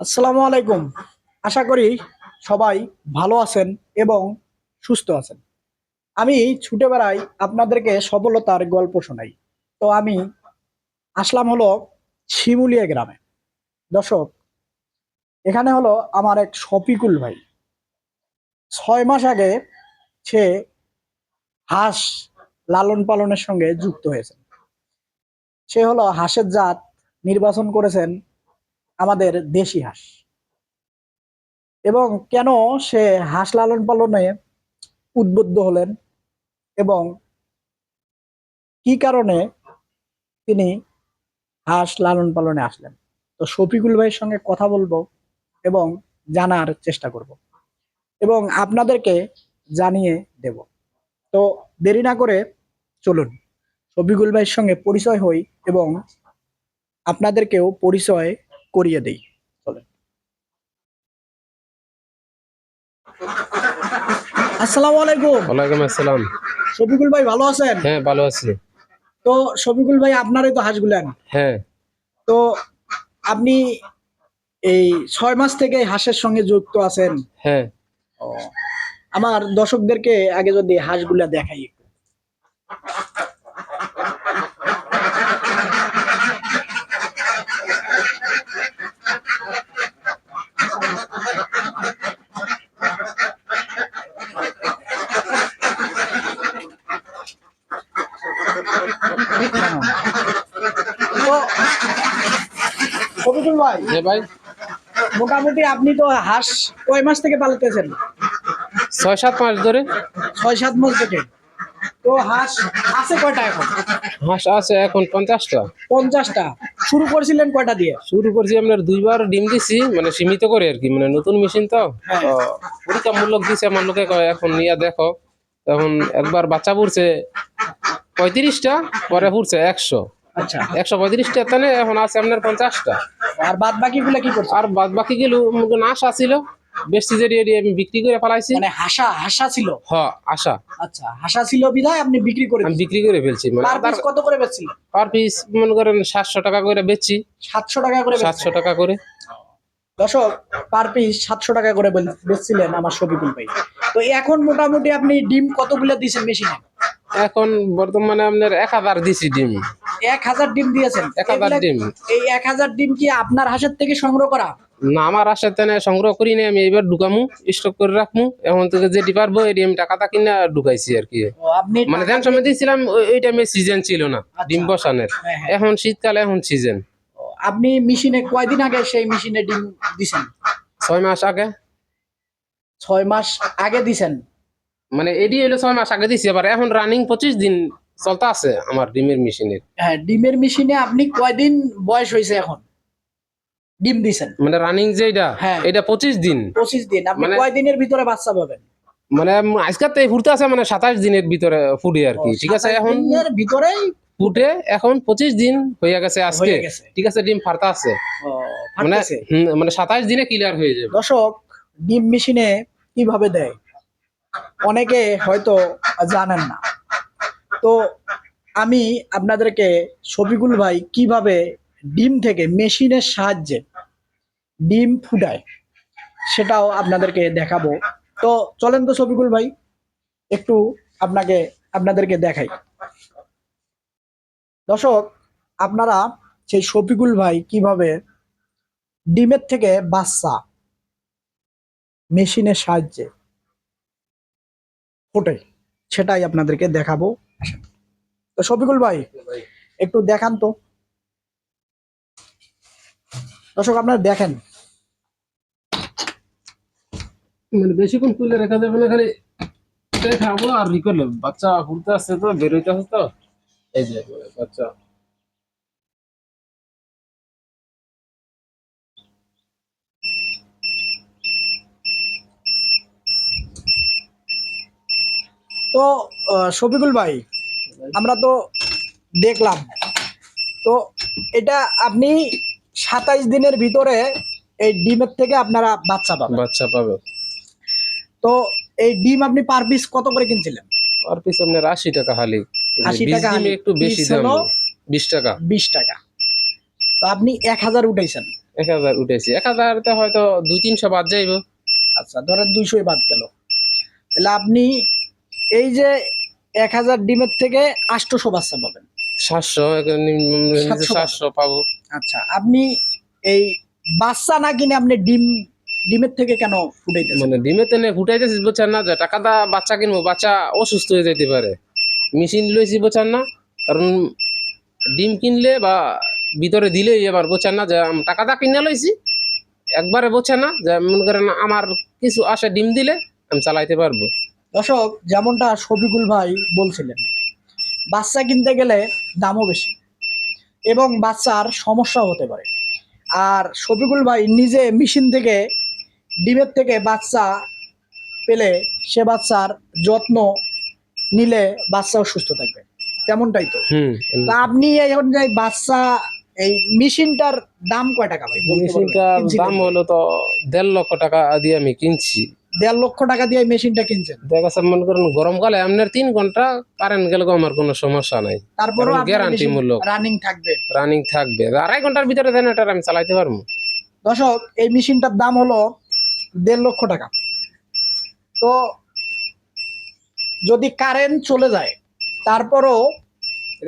আসসালামু আলাইকুম। আশা করি সবাই ভালো আছেন এবং সুস্থ আছেন। আমি ছুটে বেড়াই আপনাদেরকে সফলতার গল্প শোনাই। তো আমি আসলাম হলো শিমুলিয়া গ্রামে। দর্শক, এখানে হলো আমার এক শফিকুল ভাই। ছয় মাস আগে সে হাঁস লালন পালনের সঙ্গে যুক্ত হয়েছেন। সে হলো হাঁসের জাত নির্বাচন করেছেন আমাদের দেশি হাঁস। এবং কেন সে হাঁস লালন পালনে উদ্বুদ্ধ হলেন এবং কি কারণে তিনি হাঁস লালন পালনে আসলেন? তো শফিকুল ভাইয়ের সঙ্গে কথা বলব এবং জানার চেষ্টা করব। এবং আপনাদেরকে জানিয়ে দেব। তো দেরি না করে চলুন, শফিকুল ভাইয়ের সঙ্গে পরিচয় হই এবং আপনাদেরকেও পরিচয় করিয়ে দেই। চলেন। আসসালামু আলাইকুম। ওয়ালাইকুম আসসালাম। শফিকুল ভাই ভালো আছেন? হ্যাঁ ভালো আছি। তো শফিকুল ভাই আপনারই তো হাঁসগুলেন। হ্যাঁ। তো আপনি এই ছয় মাস থেকে হাঁসের সঙ্গে যুক্ত আছেন। হ্যাঁ। আমার দর্শকদেরকে আগে যদি হাঁসগুলা দেখাই ভাই হ্যাঁ ভাই। মোটামুটি আপনি তো হাঁস কয় মাস থেকে পালতেছেন? ছয় সাত মাস ধরে। ছয় সাত মাস থেকে তো হাঁস আছে কয়টা এখন? হাঁস আছে এখন পঞ্চাশটা। পঞ্চাশটা। শুরু করেছিলেন কয়টা দিয়ে? শুরু করছি আপনার দুইবার ডিম দিছি মানে সীমিত করে আর কি মানে নতুন মেশিন তো। হ্যাঁ। পরীক্ষামূলক দিছে আমার লোকে কয় এখন নিয়ে দেখো। তখন একবার বাচ্চা পড়ছে পঁয়ত্রিশটা পরে পড়ছে একশো। আচ্ছা। একশো পঁয়ত্রিশটা তাহলে এখন আছে আপনার পঞ্চাশটা। আর বাদ বাকি গুলা কি করছে আর বাদ বাকি গেল নাশ আসিল বেশ আমি বিক্রি করে ফেলাইছি। মানে হাসা হাসা ছিল? আশা আচ্ছা হাসা ছিল আপনি বিক্রি করে আমি বিক্রি করে ফেলছি মানে পার কত করে পার পিস মনে করেন সাতশো টাকা করে বেচছি। সাতশো টাকা করে বেচছেন। সাতশো টাকা করে। দর্শক পার পিস সাতশো টাকা করে বেচছিলেন আমার শফিকুল ভাই। তো এখন মোটামুটি আপনি ডিম কতগুলো দিয়েছেন মেশিনে এখন বর্তমানে আপনার এক হাজার দিছি ডিম। এক হাজার ডিম দিয়েছেন। এক হাজার ডিম। এই এক হাজার ডিম কি আপনার হাঁসের থেকে সংগ্রহ করা? না আমার আশা তেনে সংগ্রহ করি না আমি এবার ঢুকামু স্টক করে রাখমু এখন থেকে যেটি পারব এটি আমি টাকাটা কিনা ঢুকাইছি আর কি। মানে ধ্যান সময় দিয়েছিলাম ওই- টাইমে সিজন ছিল না ডিম বসানের। হ্যাঁ, হ্যাঁ। এখন শীতকালে এখন সিজন আপনি মেশিনে কয়দিন আগে সেই মেশিনে ডিম দিছেন? ছয় মাস আগে। ছয় মাস আগে দিছেন? মানে এটি হলো ছয় মাস আগে দিছি আবার এখন রানিং পঁচিশ দিন চলতে আছে আমার ডিমের মেশিনের হ্যাঁ ডিমের মেশিনে আপনি কয়দিন বয়স হয়েছে এখন? ডিম দিছেন? মানে রানিং যেটা হ্যাঁ। এটা পঁচিশ দিন। পঁচিশ দিন আপনি মানে- কয়দিনের ভিতরে বাচ্চা পাবেন? মানে আজকাল তো ফুটতে আছে মানে সাতাশ দিনের ভিতরে ফুটে আর কি ঠিক আছে? এখন ভিতরেই ফুটে এখন পঁচিশ দিন হয়ে গেছে আজকে। ঠিক আছে ডিম ফারতা আছে। মানে। মানে সাতাশ দিনে ক্লিয়ার হয়ে যাবে। দর্শক ডিম মেশিনে কীভাবে দেয়? অনেকে হয়তো জানেন না। তো আমি আপনাদেরকে শফিকুল ভাই কীভাবে ডিম থেকে মেশিনের সাহায্যে ডিম ফুটায় সেটাও আপনাদেরকে দেখাবো। তো চলেন তো শফিকুল ভাই, একটু আপনাকে, আপনাদেরকে দেখাই। দর্শক, আপনারা সেই শফিকুল ভাই কীভাবে ডিমের থেকে বাচ্চা মেশিনের সাহায্যে ফোটে, সেটাই আপনাদেরকে দেখাবো। তো শফিকুল ভাই, একটু দেখান তো। দর্শক, আপনারা দেখেন। মানে বেশিক্ষণ তুলে রেখা যাবে না, খালি খাব আর করলে বাচ্চা ফুলতে আসছে তো বেরোইতে আসছে তো। এই যে, বাচ্চা। তো শফিকুল ভাই আমরা তো দেখলাম। তো এটা আপনি সাতাইশ দিনের ভিতরে এই ডিমের থেকে আপনারা বাচ্চা পাবেন। বাচ্চা পাবে। তো এই ডিম আপনি পার পিস কত করে কিনছিলেন? পার পিস আপনার আশি টাকা হালি। 80 বীজ টাকা হালি। একটু বেশি দাম। বিশ টাকা। বিশ টাকা। তো আপনি এক হাজার উঠাইছেন। এক হাজার উঠেছি এক হাজারতে হয়তো দুই তিনশো বাদ যাইব। আচ্ছা ধরেন দুইশোই বাদ গেল। তাহলে আপনি এই যে এক হাজার ডিমের থেকে আটশোশো বাচ্চা পাবেন। সাতশো সাতশো পাবো। আচ্ছা আপনি এই বাচ্চা না কিনে আপনি ডিম ডিমের থেকে কেন ফুটাইতেছেন? মানে ডিমে তেনে ফুটাইতেছি বুঝছেন না যে টাকা দা বাচ্চা কিনবো বাচ্চা অসুস্থ হয়ে যেতে পারে। মেশিন লইছি বুঝছেন না? কারণ ডিম কিনলে বা ভিতরে দিলেই এবার বুঝছেন না যে আম টাকা দা কিনে লইছি। একবারে বুঝছেন না যে মনে করেন আমার কিছু আসে ডিম দিলে আমি চালাইতে পারব। দর্শক যেমনটা শফিকুল ভাই বলছিলেন বাচ্চা কিনতে গেলে দামও বেশি এবং বাচ্চার সমস্যা হতে পারে। আর শফিকুল ভাই নিজে মেশিন থেকে ডিমের থেকে বাচ্চা পেলে সে বাচ্চার যত্ন নিলে বাচ্চাও সুস্থ থাকবে। তেমনটাই তো। তা আপনি এখন যে বাচ্চা এই মেশিনটার দাম কয় টাকা ভাই? মেশিনটার দাম হলো তো দেড় লক্ষ টাকা দিয়ে আমি কিনছি। দেড় লক্ষ টাকা দিয়ে মেশিনটা কিনছেন? দেখা যাচ্ছে মনে করেন গরমকালে আপনার তিন ঘণ্টা কারেন্ট গেলে আমার কোনো সমস্যা নাই। guarantee মূলক। রানিং থাকবে। রানিং থাকবে। আড়াই ঘণ্টার ভিতরে দেন এটা আমি চালাইতে পারব। দর্শক এই মেশিনটার দাম হলো দেড় লক্ষ টাকা। তো যদি কারেন্ট চলে যায় তারপরও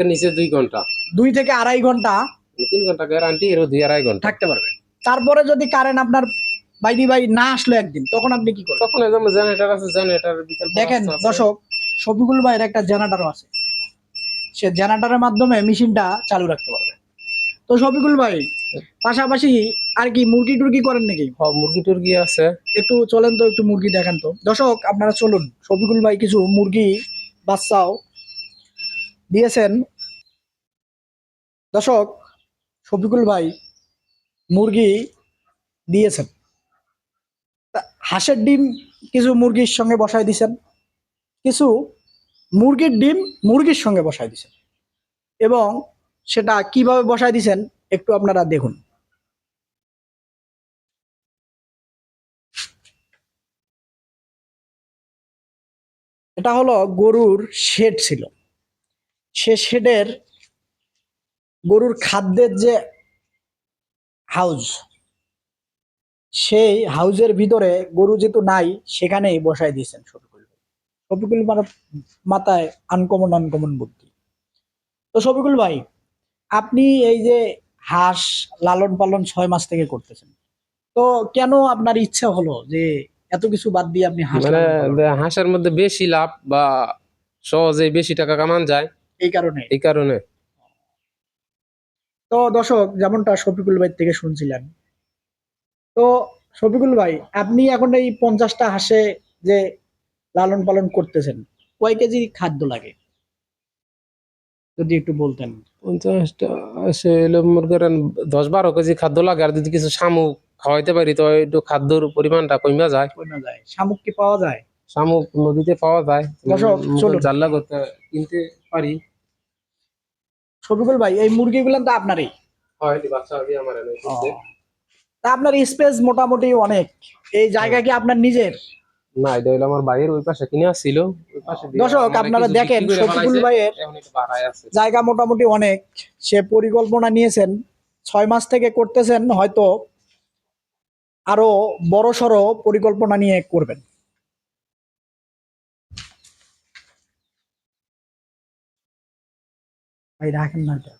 নিচে দুই ঘণ্টা। দুই থেকে আড়াই ঘণ্টা তিন ঘণ্টা গ্যারান্টি এরও দুই আড়াই ঘণ্টা। থাকতে পারবে। তারপরে যদি কারেন্ট আপনার বাইদি বাই না আসলো একদিন তখন আপনি কি করবেন তখন একদম জেনারেটার আছে জেনারেটার বিকল্প দেখেন। দর্শক শফিকুল ভাইয়ের একটা জেনারেটারও আছে। সে জেনারেটারের মাধ্যমে মেশিনটা চালু রাখতে পারবে। তো শফিকুল ভাই পাশাপাশি আর কি মুরগি টুরগি করেন নাকি? হ, মুরগি টুরগি আছে। একটু চলেন তো একটু মুরগি দেখান তো। দর্শক আপনারা চলুন শফিকুল ভাই কিছু মুরগি বাচ্চাও দিয়েছেন। দর্শক শফিকুল ভাই মুরগি দিয়েছেন। হাঁসের ডিম কিছু মুরগির সঙ্গে বসায় দিয়েছেন কিছু মুরগির ডিম মুরগির সঙ্গে বসায় দিয়েছেন এবং সেটা কীভাবে বসায় দিয়েছেন একটু আপনারা দেখুন। এটা হলো গরুর শেড ছিল। সে শেডের গরুর খাদ্যের যে হাউজ সেই হাউজের ভিতরে গরু যেহেতু নাই সেখানেই বসায় দিয়েছেন শফিকুল ভাই। শফিকুল মাথায় আনকমন আনকমন বুদ্ধি। তো শফিকুল ভাই আপনি এই যে হাঁস লালন পালন ছয় মাস থেকে করতেছেন তো কেন আপনার ইচ্ছা হলো যে এত কিছু বাদ দিয়ে আপনি হাঁস মানে হাঁসের মধ্যে বেশি লাভ বা সহজে বেশি টাকা কামান যায়। এই কারণে। এই কারণে। তো দর্শক যেমনটা শফিকুল ভাই থেকে শুনছিলেন তো শফিকুল ভাই আপনি এখন এই পঞ্চাশটা হাঁসে যে লালন পালন করতেছেন কয় কেজি খাদ্য লাগে? যদি একটু বলতেন। পঞ্চাশটা সে হলো মনে করেন দশ বারো কেজি খাদ্য লাগে আর যদি কিছু শামুক খাওয়াইতে পারি তো একটু খাদ্যর পরিমাণটা কমে যায়। কমে যায়। শামুক কি পাওয়া যায়? শামুক নদীতে পাওয়া যায়। জাল্লা করতে কিনতে পারি। শফিকুল ভাই এই মুরগিগুলো তো আপনারই? হয় বাচ্চা দিয়ে আমার। তা আপনার স্পেস মোটামুটি অনেক। এই জায়গা কি আপনার নিজের? না এটা হলো আমার ওই পাশে কিনে আসছিল দর্শক, আপনারা দেখেন, শফিকুল ভাইয়ের জায়গা মোটামুটি অনেক। সে পরিকল্পনা নিয়েছেন। ছয় মাস থেকে করতেছেন হয়তো আরও বড় সড়ো পরিকল্পনা নিয়ে করবেন। ভাই রাখেন না এটা।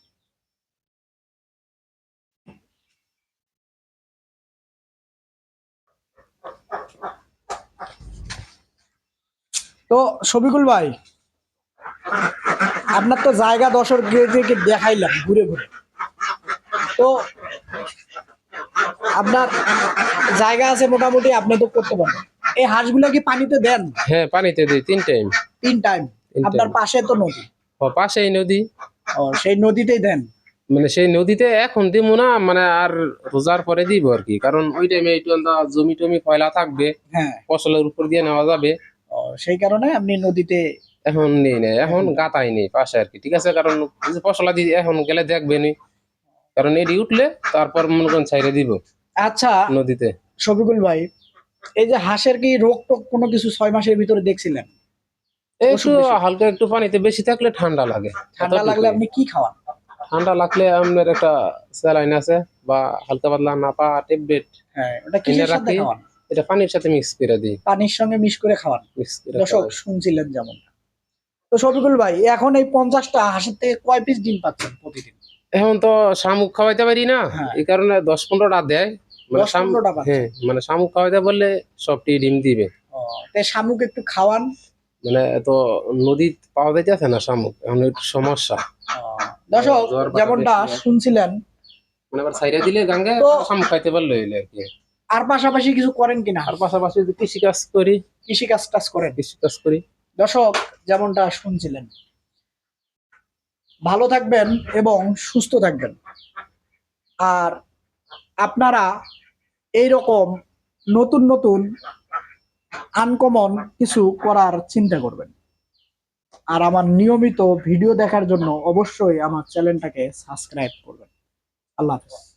তো শফিকুল ভাই আপনার তো জায়গা দশর দিকে দেখাইলাম ঘুরে ঘুরে। তো আপনার জায়গা আছে মোটামুটি আপনি তো করতে পারবেন এই হাঁসগুলা কি পানিতে দেন? হ্যাঁ পানিতে দিই তিন টাইম। তিন টাইম? আপনার পাশে তো নদী? ও পাশেই নদী। ও সেই নদীতেই দেন? মানে সেই নদীতে এখন দিব না মানে আর রোজার পরে দিব আর কি। কারণ ওই টাইমে একটু জমি টমি ফয়লা থাকবে হ্যাঁ। ফসলের উপর দিয়ে নেওয়া যাবে। সেই কারণে আপনি নদীতে এখন নেই না এখন গাতাই নেই পাশে আর কি ঠিক আছে? কারণ ফসলা দিয়ে এখন গেলে দেখবে নি। কারণ এটি উঠলে তারপর মনে করেন ছাইরে দিব আচ্ছা নদীতে। শফিকুল ভাই এই যে হাঁসের কি রোগ টোগ কোনো কিছু ছয় মাসের ভিতরে দেখছিলেন? একটু হালকা একটু পানিতে বেশি থাকলে ঠান্ডা লাগে। ঠান্ডা লাগলে আপনি কি খাওয়ান? ঠান্ডা লাগলে আপনার একটা স্যালাইন আছে বা হালকা পাতলা নাপা ট্যাবলেট। হ্যাঁ ওটা কিসের কিনে সাথে খাওয়ান? এটা পানির সাথে মিক্স করে দিই। পানির সঙ্গে মিশ করে খাওয়ান। দর্শক শুনছিলেন যেমন। তো শফিকুল ভাই এখন এই পঞ্চাশটা হাঁসের থেকে কয় পিস ডিম পাচ্ছেন প্রতিদিন? এখন তো শামুক খাওয়াইতে পারি না। হ্যাঁ। এই কারণে দশ পনেরোটা দেয়। মানে হ্যাঁ মানে শামুক খাওয়াইতে বললে সবটি ডিম দিবে। তাই শামুক একটু খাওয়ান। মানে তো নদী পাওয়া যাইতেছে না শামুক। এখন একটু সমস্যা। দর্শক যেমনটা শুনছিলেন। মানে আবার সাইডে দিলে গাঙ্গে শামুক খাইতে পারলে আর কি। আর পাশাপাশি কিছু করেন কিনা? আর পাশাপাশি কৃষি কাজ করি। কৃষি কাজ টাজ করেন? কৃষি কাজ করি। দর্শক যেমনটা শুনছিলেন। ভালো থাকবেন এবং সুস্থ থাকবেন। আর আপনারা এই রকম নতুন নতুন আনকমন কিছু করার চিন্তা করবেন। আর আমার নিয়মিত ভিডিও দেখার জন্য অবশ্যই আমার চ্যানেলটাকে সাবস্ক্রাইব করবেন। আল্লাহ হাফেজ।